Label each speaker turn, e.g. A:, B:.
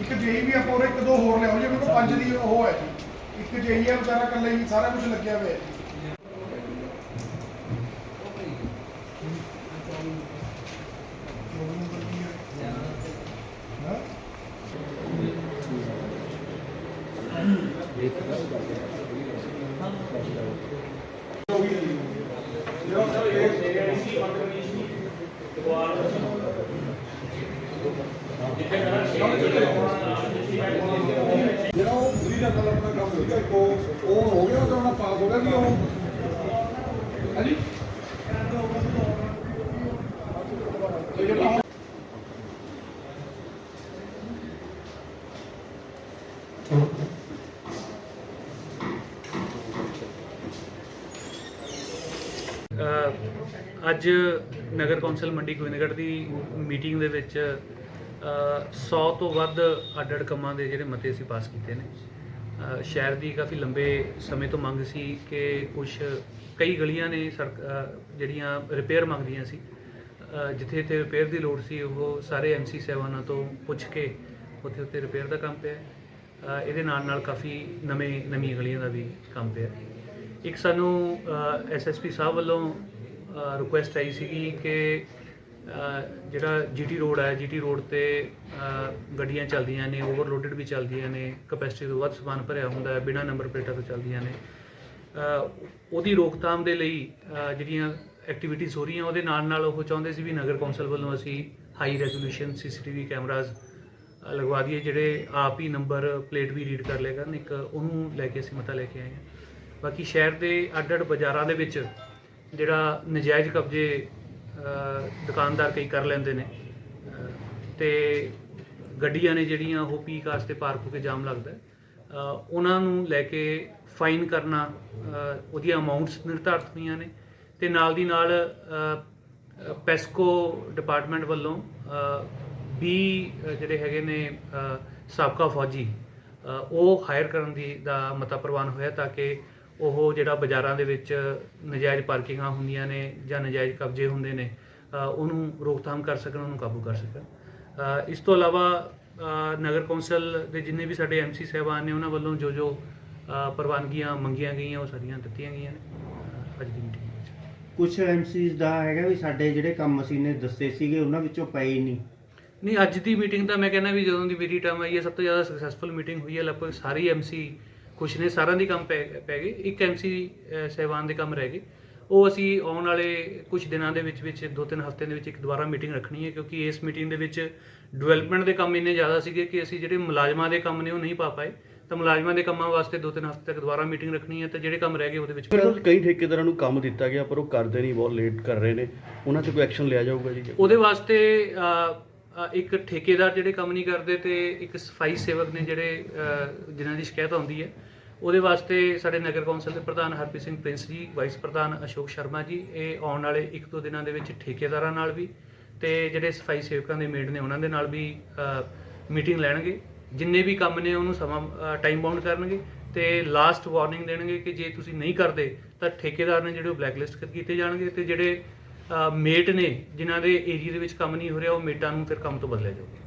A: ਇੱਕ ਜੇਈ ਵੀ ਆਪਾਂ ਹੋਰ ਇੱਕ ਦੋ ਹੋਰ ਲਿਆਓ ਜੇ ਮੇਰੇ ਕੋਲ ਪੰਜ ਦੀ ਉਹ ਹੈ ਜੀ। ਇੱਕ ਜੇਈ ਹੈ ਵਿਚਾਰਾ ਇਕੱਲਾ ਹੀ ਸਾਰਾ ਕੁਝ ਲੱਗਿਆ ਹੋਇਆ ਹਾਂ।
B: ਜਿਹੜਾ ਉਹ ਪੂਰੀ ਦਾ ਕਲਰ ਦਾ ਕੰਮ ਹੋ ਇੱਕ ਉਹ ਉਹ ਹੋ ਗਿਆ ਉਹਦਾ ਪਾਸ ਹੋ ਗਿਆ ਵੀ ਉਹ ਹਾਂਜੀ? ਤੇ ਜਿਹੜਾ ਹੁਣ
C: ਅ, ਅੱਜ ਨਗਰ ਕੌਂਸਲ ਮੰਡੀ ਗੋਬਿੰਦਗੜ੍ਹ ਦੀ ਮੀਟਿੰਗ ਦੇ ਵਿੱਚ ਅ, 100 ਤੋਂ ਵੱਧ ਅੱਡ-ਅੱਡ ਕੰਮਾਂ ਦੇ ਜਿਹੜੇ ਮਤੇ ਅਸੀਂ ਪਾਸ ਕੀਤੇ ਨੇ। ਸ਼ਹਿਰ ਦੀ ਕਾਫੀ ਲੰਬੇ ਸਮੇਂ ਤੋਂ ਮੰਗ ਸੀ ਕਿ ਕੁਝ ਕਈ ਗਲੀਆਂ ਨੇ ਸੜਕ ਜਿਹੜੀਆਂ ਰਿਪੇਅਰ ਮੰਗਦੀਆਂ ਸੀ ਜਿੱਥੇ ਤੇ ਰਿਪੇਅਰ ਦੀ ਲੋੜ ਸੀ ਉਹ ਸਾਰੇ ਐਮਸੀ ਸਹਿਬਾਨਾਂ ਤੋਂ ਪੁੱਛ ਕੇ ਉੱਥੇ ਉੱਤੇ ਰਿਪੇਅਰ ਦਾ ਕੰਮ ਪਿਆ। ਇਹਦੇ ਨਾਲ ਨਾਲ ਕਾਫੀ ਨਵੇਂ ਨਵੀਆਂ ਗਲੀਆਂ ਦਾ ਵੀ ਕੰਮ ਪਿਆ। ਇੱਕ ਸਾਨੂੰ ਐਸਐਸਪੀ ਸਾਹਿਬ ਵੱਲੋਂ ਰਿਕੁਐਸਟ ਆਈ ਸੀਗੀ ਕਿ ਅ, ਜਿਹੜਾ ਜੀਟੀ ਰੋਡ ਹੈ ਜੀਟੀ ਰੋਡ ਤੇ ਗੱਡੀਆਂ ਚੱਲਦੀਆਂ ਨੇ ਓਵਰਲੋਡਡ ਵੀ ਚੱਲਦੀਆਂ ਨੇ ਕਪੈਸਿਟੀ ਤੋਂ ਵੱਧ ਸਮਾਨ ਭਰਿਆ ਹੁੰਦਾ ਹੈ ਬਿਨਾਂ ਨੰਬਰ ਪਲੇਟਾਂ ਤੋਂ ਚੱਲਦੀਆਂ ਨੇ ਉਹਦੀ ਰੋਕਥਾਮ ਦੇ ਲਈ ਜਿਹੜੀਆਂ ਐਕਟੀਵਿਟੀਜ਼ ਹੋ ਰਹੀਆਂ ਉਹਦੇ ਨਾਲ ਨਾਲ ਉਹ ਚਾਹੁੰਦੇ ਸੀ ਵੀ ਨਗਰ ਕੌਂਸਲ ਵੱਲੋਂ ਅਸੀਂ ਹਾਈ ਰੈਜ਼ੋਲੂਸ਼ਨ ਸੀਸੀਟੀਵੀ ਕੈਮਰਾਜ਼ ਲਗਵਾ ਦਈਏ ਜਿਹੜੇ ਆਪ ਹੀ ਨੰਬਰ ਪਲੇਟ ਵੀ ਰੀਡ ਕਰ ਲੇਗਾ ਇੱਕ ਉਹਨੂੰ ਲੈ ਕੇ ਅਸੀਂ ਮਤਾ ਲੈ ਕੇ ਆਏ ਹਾਂ। ਬਾਕੀ ਸ਼ਹਿਰ ਦੇ ਅੱਡ-ਅੱਡ ਬਾਜ਼ਾਰਾਂ ਦੇ ਵਿੱਚ ਜਿਹੜਾ ਨਜਾਇਜ਼ ਕਬਜ਼ੇ ਦੁਕਾਨਦਾਰ ਕਈ ਕਰ ਲੈਂਦੇ ਨੇ। ਅ, ਤੇ ਗੱਡੀਆਂ ਨੇ ਜਿਹੜੀਆਂ ਉਹ ਪੀਕ ਵਾਸਤੇ ਪਾਰਕ ਹੋ ਕੇ ਜਾਮ ਲੱਗਦਾ ਉਹਨਾਂ ਨੂੰ ਲੈ ਕੇ ਫਾਈਨ ਕਰਨਾ ਉਹਦੀਆਂ ਅਮਾਉਂਟਸ ਨਿਰਧਾਰਤ ਹੋਈਆਂ ਨੇ। ਤੇ ਨਾਲ ਦੀ ਨਾਲ ਪੈਸਕੋ ਡਿਪਾਰਟਮੈਂਟ ਵੱਲੋਂ ਅ, 20 ਜਿਹੜੇ ਹੈਗੇ ਨੇ ਸਾਬਕਾ ਫੌਜੀ ਉਹ ਹਾਇਰ ਕਰਨ ਦੀ ਦਾ ਮਤਾ ਪ੍ਰਵਾਨ ਹੋਇਆ ਤਾਂ ਕਿ ਉਹ ਜਿਹੜਾ ਬਾਜ਼ਾਰਾਂ ਦੇ ਵਿੱਚ ਨਜਾਇਜ਼ ਪਾਰਕਿੰਗਾਂ ਹੁੰਦੀਆਂ ਨੇ ਜਾਂ ਨਜਾਇਜ਼ ਕਬਜ਼ੇ ਹੁੰਦੇ ਨੇ ਉਹਨੂੰ ਰੋਕਥਾਮ ਕਰ ਸਕਣ ਉਹਨੂੰ ਕਾਬੂ ਕਰ ਸਕਣ। ਇਸ ਤੋਂ ਇਲਾਵਾ ਨਗਰ ਕੌਂਸਲ ਦੇ ਜਿੰਨੇ ਵੀ ਸਾਡੇ ਐਮਸੀ ਸਹਿਬਾਨ ਨੇ ਉਹਨਾਂ ਵੱਲੋਂ ਜੋ ਜੋ ਪ੍ਰਵਾਨਗੀਆਂ ਮੰਗੀਆਂ ਗਈਆਂ ਉਹ ਸਾਰੀਆਂ ਦਿੱਤੀਆਂ ਗਈਆਂ ਨੇ। ਅੱਜ ਦੀ ਮੀਟਿੰਗ ਵਿੱਚ।
D: ਕੁਝ ਐਮਸੀਜ਼ ਦਾ ਹੈਗਾ ਵੀ ਸਾਡੇ ਜਿਹੜੇ ਕੰਮ ਅਸੀਂ ਨੇ ਦੱਸੇ ਸੀਗੇ ਉਹਨਾਂ ਵਿੱਚੋਂ ਪਏ ਹੀ ਨਹੀਂ।
C: ਨਹੀਂ ਅੱਜ ਦੀ ਮੀਟਿੰਗ ਤਾਂ ਮੈਂ ਕਹਿੰਦਾ ਵੀ ਜਦੋਂ ਦੀ ਮੇਰੀ ਟਰਮ ਆਈ ਹੈ ਸਭ ਤੋਂ ਜ਼ਿਆਦਾ ਸਕਸੈਸਫੁਲ ਮੀਟਿੰਗ ਹੋਈ ਹੈ ਲਗਭਗ ਸਾਰੇ ਐਮਸੀ ਖੁਸ਼ ਨੇ ਸਾਰਿਆਂ ਦੀ ਕੰਮ ਪੈ ਪੈ ਗਏ। ਇੱਕ ਐਮਸੀ ਸਹਿਬਾਨ ਦੇ ਕੰਮ ਰਹਿ ਗਏ। ਉਹ ਅਸੀਂ ਆਉਣ ਵਾਲੇ ਕੁਝ ਦਿਨਾਂ ਦੇ ਵਿੱਚ ਵਿੱਚ ਦੋ ਤਿੰਨ ਹਫ਼ਤਿਆਂ ਦੇ ਵਿੱਚ ਇੱਕ ਦੁਬਾਰਾ ਮੀਟਿੰਗ ਰੱਖਣੀ ਹੈ ਕਿਉਂਕਿ ਇਸ ਮੀਟਿੰਗ ਦੇ ਵਿੱਚ ਡਿਵੈਲਪਮੈਂਟ ਦੇ ਕੰਮ ਇੰਨੇ ਜ਼ਿਆਦਾ ਸੀਗੇ ਕਿ ਅਸੀਂ ਜਿਹੜੇ ਮੁਲਾਜ਼ਮਾਂ ਦੇ ਕੰਮ ਨੇ ਉਹ ਨਹੀਂ ਪਾ ਪਾਏ। ਤਾਂ ਮੁਲਾਜ਼ਮਾਂ ਦੇ ਕੰਮਾਂ ਵਾਸਤੇ ਦੋ ਤਿੰਨ ਹਫ਼ਤੇ ਤੱਕ ਦੁਬਾਰਾ ਮੀਟਿੰਗ ਰੱਖਣੀ ਹੈ ਤੇ ਜਿਹੜੇ ਕੰਮ ਰਹਿ ਗਏ ਉਹਦੇ ਵਿੱਚ
E: ਬਿਲਕੁਲ ਕਈ ਠੇਕੇਦਾਰਾਂ ਨੂੰ ਕੰਮ ਦਿੱਤਾ ਗਿਆ ਪਰ ਉਹ ਕਰਦੇ ਨਹੀਂ ਬਹੁਤ ਲੇਟ ਕਰ ਰਹੇ ਨੇ। ਉਹਨਾਂ ਤੇ ਕੋਈ ਐਕਸ਼ਨ ਲਿਆ ਜਾਊਗਾ ਜੀ?
C: ਉਹਦੇ ਵਾਸਤੇ ਇੱਕ ਠੇਕੇਦਾਰ ਜਿਹੜੇ ਕੰਮ ਨਹੀਂ ਕਰਦੇ ਤੇ ਇੱਕ ਸਫ਼ਾਈ ਸੇਵਕ ਨੇ ਜਿਹੜੇ ਜਿਨ੍ਹਾਂ ਦੀ ਸ਼ਿਕਾਇਤ ਆਉਂਦੀ ਹੈ, ਉਹਦੇ ਵਾਸਤੇ ਸਾਡੇ ਨਗਰ ਕੌਂਸਲ ਦੇ ਪ੍ਰਧਾਨ ਹਰਪ੍ਰੀਤ ਸਿੰਘ ਪ੍ਰਿੰਸ ਜੀ, ਵਾਈਸ ਪ੍ਰਧਾਨ ਅਸ਼ੋਕ ਸ਼ਰਮਾ ਜੀ, ਇਹ ਆਉਣ ਵਾਲੇ ਇੱਕ ਦੋ ਦਿਨਾਂ ਦੇ ਵਿੱਚ ਠੇਕੇਦਾਰਾਂ ਨਾਲ ਵੀ ਤੇ ਜਿਹੜੇ ਸਫ਼ਾਈ ਸੇਵਕਾਂ ਦੇ ਮੇਡ ਨੇ ਉਹਨਾਂ ਦੇ ਨਾਲ ਵੀ ਮੀਟਿੰਗ ਲੈਣਗੇ। ਜਿੰਨੇ ਵੀ ਕੰਮ ਨੇ ਉਹਨੂੰ ਸਮਾਂ ਟਾਈਮ ਬਾਉਂਡ ਕਰਨਗੇ ਤੇ ਲਾਸਟ ਵਾਰਨਿੰਗ ਦੇਣਗੇ ਕਿ ਜੇ ਤੁਸੀਂ ਨਹੀਂ ਕਰਦੇ ਤਾਂ ਠੇਕੇਦਾਰ ਨੇ ਜਿਹੜੇ ਉਹ ਬਲੈਕਲਿਸਟ ਕੀਤੇ ਜਾਣਗੇ ਤੇ ਜਿਹੜੇ ਮੇਟ ਨੇ, ਜਿਨ੍ਹਾਂ ਦੇ ਏਰੀਆ ਦੇ ਵਿੱਚ ਕੰਮ ਨਹੀਂ ਹੋ ਰਿਹਾ, ਉਹ ਮੇਟਾਂ ਨੂੰ ਫਿਰ ਕੰਮ ਤੋਂ ਬਦਲਿਆ ਜਾਊਗਾ।